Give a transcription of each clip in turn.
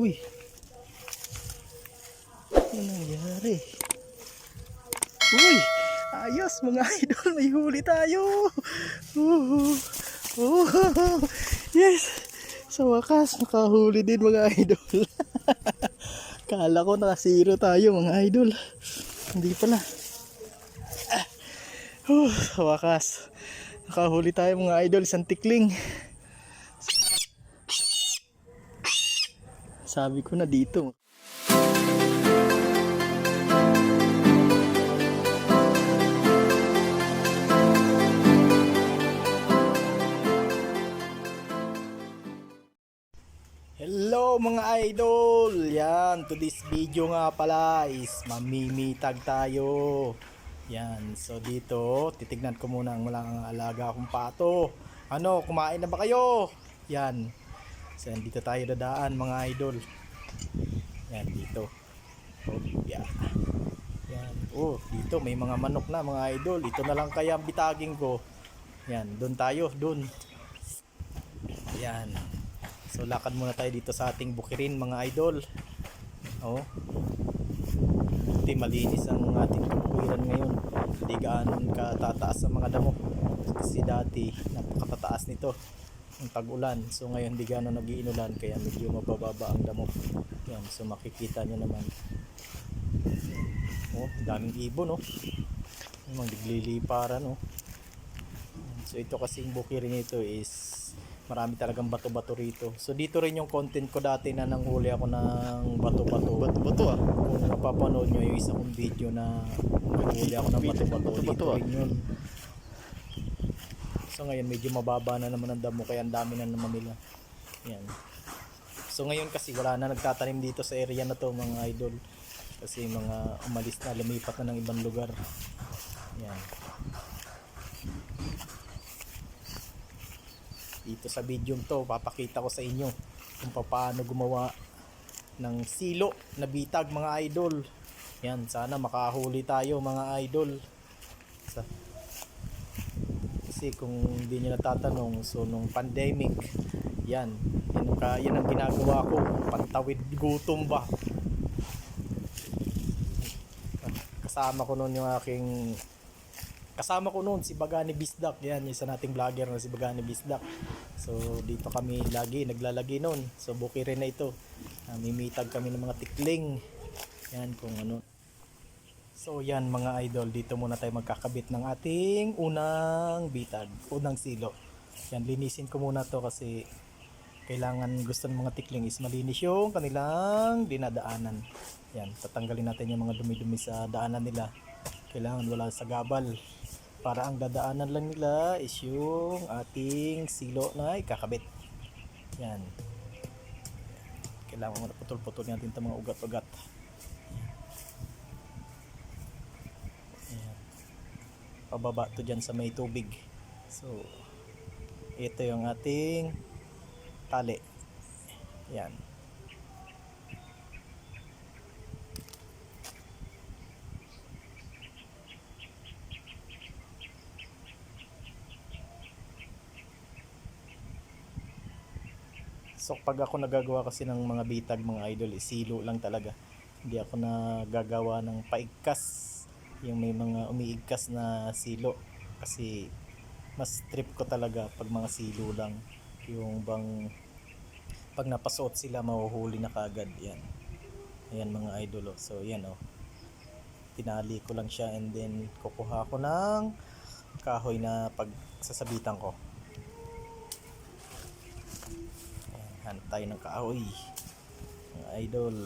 Uy. Ano nangyari? Uy! Ayos mga idol, may huli tayo! Uh, uh, yes! Sa wakas, nakahuli din mga idol. Kala ko nakasiro tayo mga idol. Hindi pala. Uh, sa wakas, nakahuli tayo mga idol, isang tikling. Sabi ko na dito. Hello mga idol! Yan, to this video nga pala is mamimitag tayo. Yan, so dito, titignan ko muna ang walang alaga akong pato. Ano, kumain na ba kayo? Yan. Yan, dito tayo dadaan mga idol. Yan, dito. Oh, yeah. Yan. Oh, dito may mga manok na mga idol. Ito na lang kaya ang bitaging ko. Yan, doon tayo, doon. Yan. So lakad muna tayo dito sa ating bukirin mga idol. Oh. Hindi malinis ang ating bukiran ngayon. Hindi gaano katataas ang mga damo. Kasi dati napakatataas nito ang tag-ulan. So ngayon hindi gaano nagiinulan kaya medyo mabababa ang damo. Yan, so makikita nyo naman. Oh, daming ibon oh. Yung mga nagliliparan oh. So ito kasing bukirin ito is marami talagang bato-bato rito. So dito rin yung content ko dati na nanghuli ako ng bato-bato. Bato-bato ah. Kung napapanood nyo yung isa kong video na nanghuli ako ng bato-bato. Dito rin yun. So ngayon medyo mababa na naman ang damo kaya ang dami na naman nila. Yan. So ngayon kasi wala na nagtatanim dito sa area na to mga idol. Kasi mga umalis na lumipat na ng ibang lugar. Yan. dito sa video to papakita ko sa inyo kung paano gumawa ng silo na bitag mga idol yan sana makahuli tayo mga idol sa, kasi kung hindi nyo natatanong so nung pandemic yan. Yan ka- yan ang ginagawa ko pantawid gutom ba? Kasama ko noon yung aking kasama ko noon si Bagani Bisdak. Yan isa nating vlogger na si Bagani Bisdak. So dito kami lagi naglalagi noon. So buki rin na ito. Uh, mimitag kami ng mga tikling. Yan kung ano so yan mga idol dito muna tayo magkakabit ng ating unang bitag unang silo. Yan linisin ko muna to kasi kailangan gusto ng mga tikling is malinis yung kanilang dinadaanan. Yan tatanggalin natin yung mga dumi-dumi sa daanan nila. Kailangan wala sa gabal. Para ang dadaanan lang nila is yung ating silo na ikakabit. Yan. Kailangan muna putol-putol natin itong mga ugat-ugat pababa to dyan sa may tubig. So ito yung ating tali. Yan. So pag ako nagagawa kasi ng mga bitag mga idol, eh, silo lang talaga. Hindi ako nagagawa ng paigkas, yung may mga umiigkas na silo. Kasi mas trip ko talaga pag mga silo lang. Yung bang pag napasuot sila mahuhuli na kagad yan. Ayan mga idol oh. So yan oh. Tinali ko lang siya and then kukuha ko ng kahoy na pagsasabitan ko. Ayan, hanap tayo ng kahoy. Mga idol.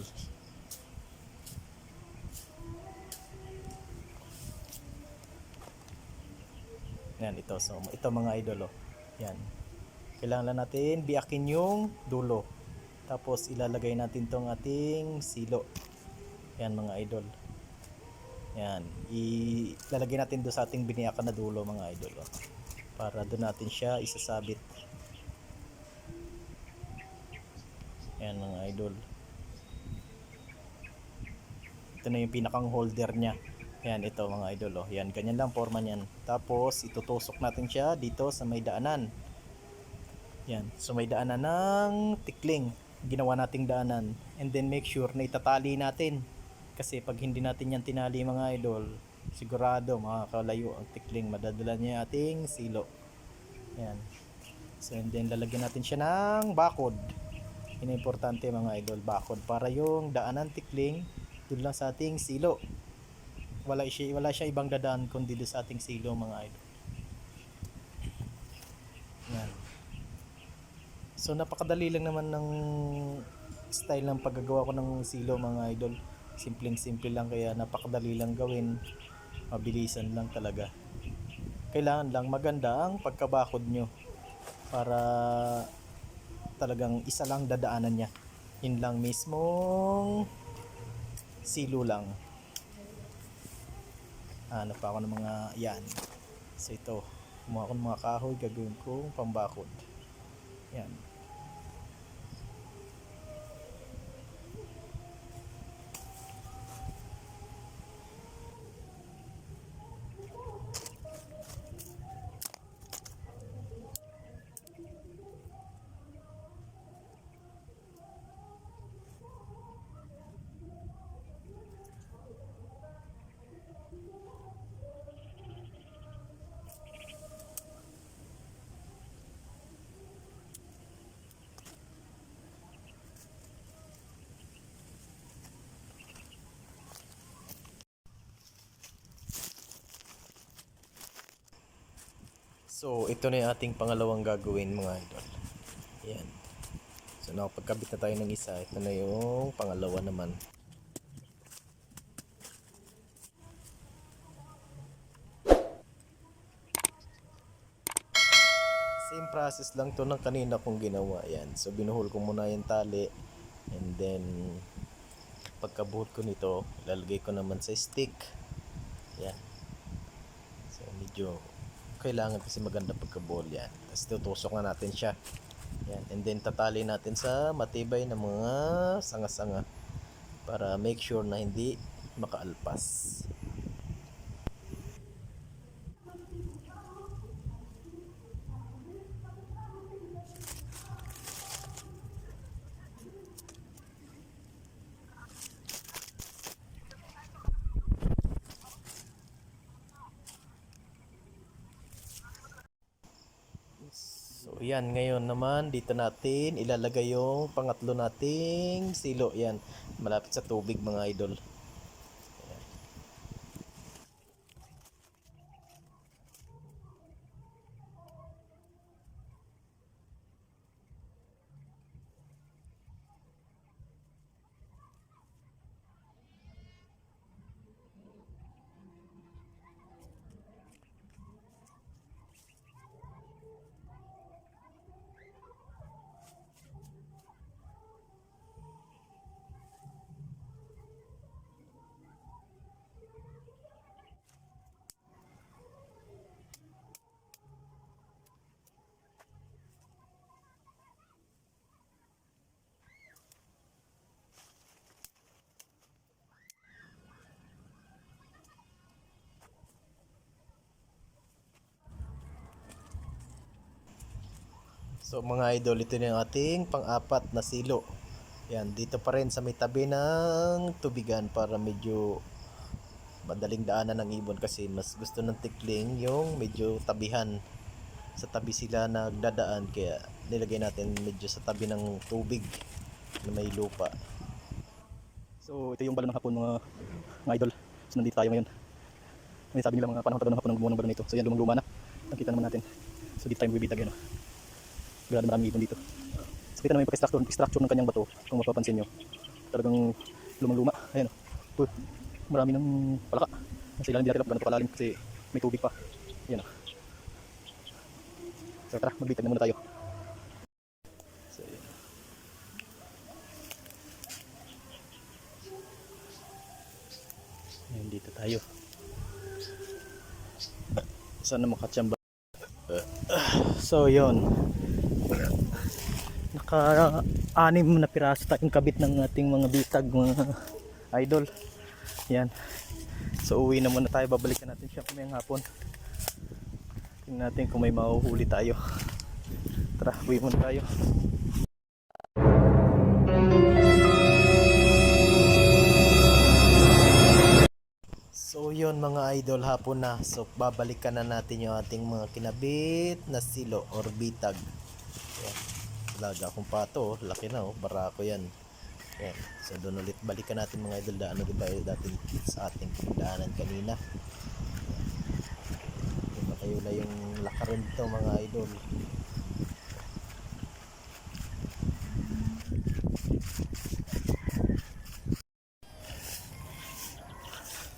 Yan, ito. So, ito mga idol, oh. Yan. Kailangan lang natin biakin yung dulo. Tapos, ilalagay natin tong ating silo. Yan, mga idol. Yan. Ilalagay natin doon sa ating biniakan na dulo, mga idol, oh. Para doon natin siya isasabit. Yan mga idol. Ito na yung pinakang holder niya. Yan ito mga idol oh. Yan ganyan lang forma niyan. Tapos itutusok natin siya dito sa may daanan. Yan, so may daanan ng tikling. ginawa nating daanan and then make sure na itatali natin kasi pag hindi natin yan tinali mga idol sigurado makakalayo ang tikling madadala niya ating silo yan so and then lalagyan natin siya ng bakod ang importante mga idol bakod para yung daanan tikling doon lang sa ating silo wala siya wala siya ibang dadaan kundi sa ating silo mga idol yan So napakadali lang naman ng style ng paggagawa ko ng silo mga idol. Simpleng simple lang kaya napakadali lang gawin. Mabilisan lang talaga. Kailangan lang maganda ang pagkabakod nyo para talagang isa lang dadaanan niya. Yun lang mismong silo lang. Hanap pa ako ng mga yan. So ito, kumuha ko ng mga kahoy, gagawin ko pambakod. Yan. So, ito na yung ating pangalawang gagawin mga idol. Yan. So, nakapagkabit na tayo ng isa. Ito na yung pangalawa naman. Same process lang to ng kanina kong ginawa. Yan. So, binuhol ko muna yung tali. And then, pagkabuhol ko nito, ilalagay ko naman sa stick. Yan. So, medyo kailangan kasi maganda pagka-ball yan. Tapos tutusok na natin siya. Yan. And then tatali natin sa matibay na mga sanga-sanga para make sure na hindi makaalpas. So, yan. Ngayon naman, dito natin ilalagay yung pangatlo nating silo. Yan. Malapit sa tubig, mga idol. So mga idol, ito na yung ating pang-apat na silo. Yan, dito pa rin sa may tabi ng tubigan para medyo madaling daanan ng ibon kasi mas gusto ng tikling yung medyo tabihan. Sa tabi sila nagdadaan kaya nilagay natin medyo sa tabi ng tubig na may lupa. So ito yung balon ng hapon mga, mga idol. So nandito tayo ngayon. May sabi nila mga panahon tagal ng hapon ng gumawa ng balon nito. So yan lumang luma na. Nakita naman natin. So dito tayo bibitag yun. Oh. Grabe maraming ibon dito. Kita naman yung pag-structure, structure ng kanyang bato. Kung mapapansin nyo. Talagang lumang luma. Ayan o. Oh. Marami ng palaka. Nasa ilalim nila ganito kalalim kasi may tubig pa. Ayan o. So tara, magbitag na muna tayo. So, ayan. Ayan, dito tayo. Sana makatsamba. So, naka anim na piraso tayong kabit ng ating mga bitag mga idol. Yan. So uwi na muna tayo. Babalikan natin siya kumayang hapon. Tingnan natin kung may mahuhuli tayo. Tara uwi muna tayo. So yun mga idol hapon na. So babalikan na natin yung ating mga kinabit na silo or bitag. Laga kong pato, oh. laki na oh, barako yan. Yan. So doon ulit balikan natin mga idol daan ulit tayo dati sa ating daanan kanina. Yan. Matayo na yung lakarin dito mga idol.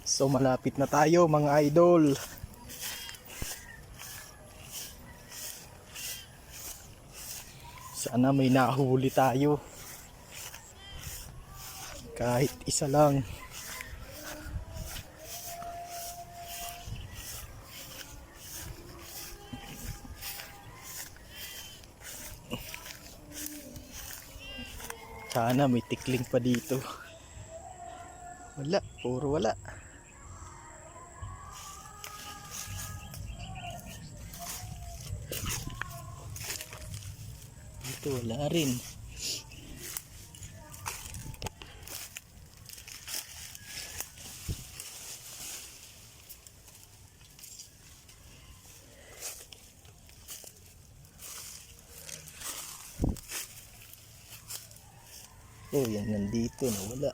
So malapit na tayo mga idol. Sana may nahuli tayo. Kahit isa lang. Sana may tikling pa dito. Wala, puro wala. Dito wala rin. Oh, yan nandito na wala.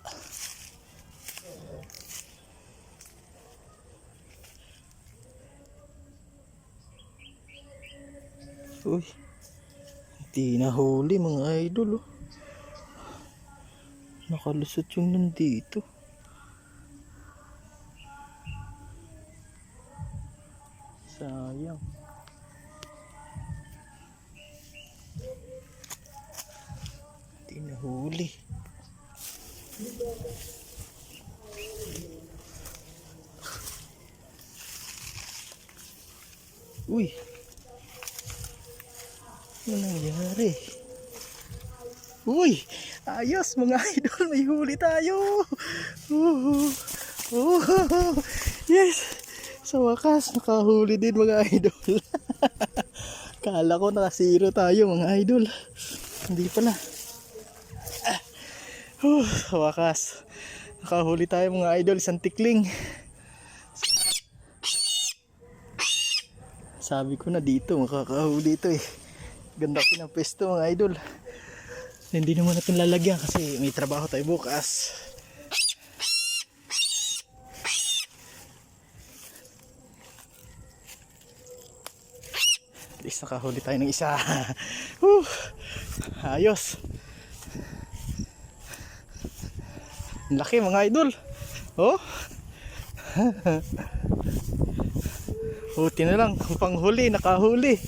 Uy. Hindi nahuli mga idol oh. Nakalusot yung nandito. Sayang. Hindi nahuli. Uy. Ano nangyari? Uy! Ayos mga idol! May huli tayo! Uh, uh, yes! Sa wakas, nakahuli din mga idol. Kala ko nakasiro tayo mga idol. Hindi pala. Ah. Uh, sa wakas, nakahuli tayo mga idol. Isang tikling. Sabi ko na dito, makakahuli ito eh. Ganda ko ng pesto mga idol. Hindi naman natin lalagyan kasi may trabaho tayo bukas. At least nakahuli tayo ng isa. Ayos. Ang laki mga idol. Oh. Buti na lang, ang panghuli, nakahuli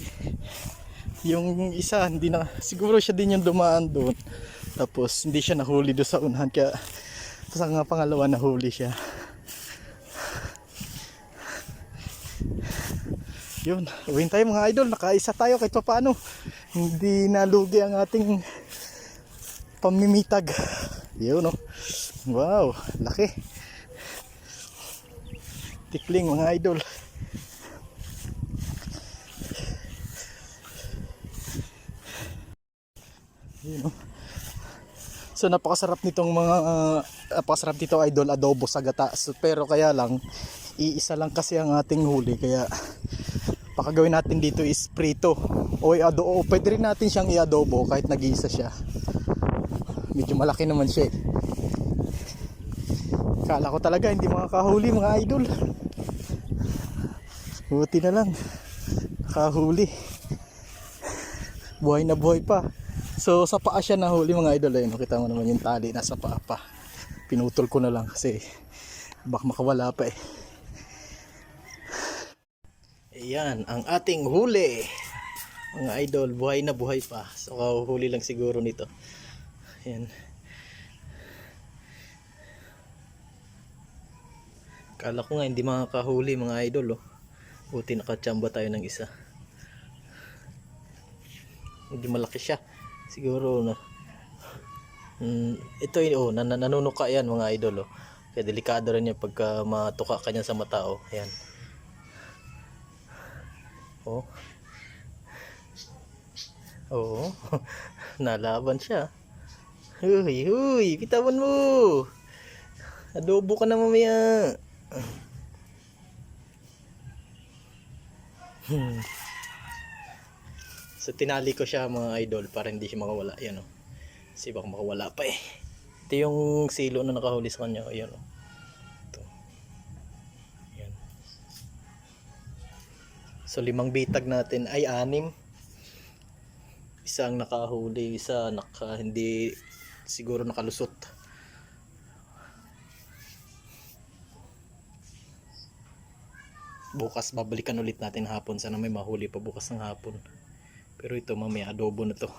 yung isa hindi na siguro siya din yung dumaan doon. Tapos hindi siya nahuli doon sa unahan kaya sa nga pangalawa nahuli siya. Yun uwin tayo mga idol nakaisa tayo kahit pa paano hindi nalugi ang ating pamimitag. Yun no wow laki. Tikling mga idol Yun, oh. So napakasarap nitong mga uh, napakasarap dito idol adobo sa gata. So, pero kaya lang iisa lang kasi ang ating huli kaya pakagawin natin dito is prito o ado o pwede rin natin siyang i-adobo kahit nag-iisa siya. Medyo malaki naman siya. eh. Kala ko talaga hindi makakahuli mga idol. Buti na lang. Nakahuli. Buhay na buhay pa. So sa paa siya nahuli mga idol ayun, nakita mo naman yung tali nasa paa pa. Pinutol ko na lang kasi baka makawala pa eh. Ayan, ang ating huli. Mga idol, buhay na buhay pa. So huli lang siguro nito. Ayan. Kala ko nga hindi makakahuli mga idol oh. Buti nakachamba tayo ng isa. Hindi malaki siya. Siguro na mm, ito yun, oh, nan nanunuka yan mga idol oh. Kaya delikado rin yan pagka matuka ka sa mata oh. Ayan. Oh. Oo. Nalaban siya. Huy, huy, bitawan mo. Adobo ka na mamaya. Hmm. So tinali ko siya mga idol para hindi siya makawala. Yan o. Kasi baka makawala pa eh. Ito yung silo na nakahuli sa kanya. Ayan o. Ito. Yan. So limang bitag natin ay anim. Isang nakahuli, isa naka hindi siguro nakalusot. Bukas babalikan ulit natin hapon sana may mahuli pa bukas ng hapon. Pero ito mamaya adobo na to.